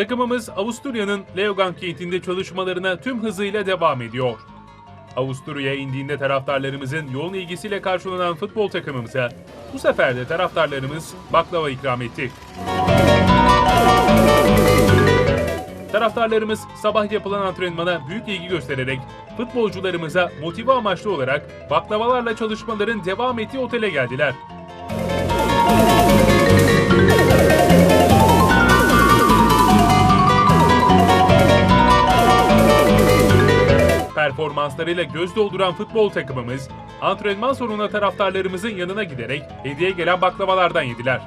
Takımımız Avusturya'nın Leogang kentinde çalışmalarına tüm hızıyla devam ediyor. Avusturya'ya indiğinde taraftarlarımızın yoğun ilgisiyle karşılanan futbol takımımıza bu sefer de taraftarlarımız baklava ikram etti. Taraftarlarımız sabah yapılan antrenmana büyük ilgi göstererek futbolcularımıza motive amaçlı olarak baklavalarla çalışmaların devam ettiği otele geldiler. performanslarıyla göz dolduran futbol takımımız, antrenman sonuna taraftarlarımızın yanına giderek hediye gelen baklavalardan yediler.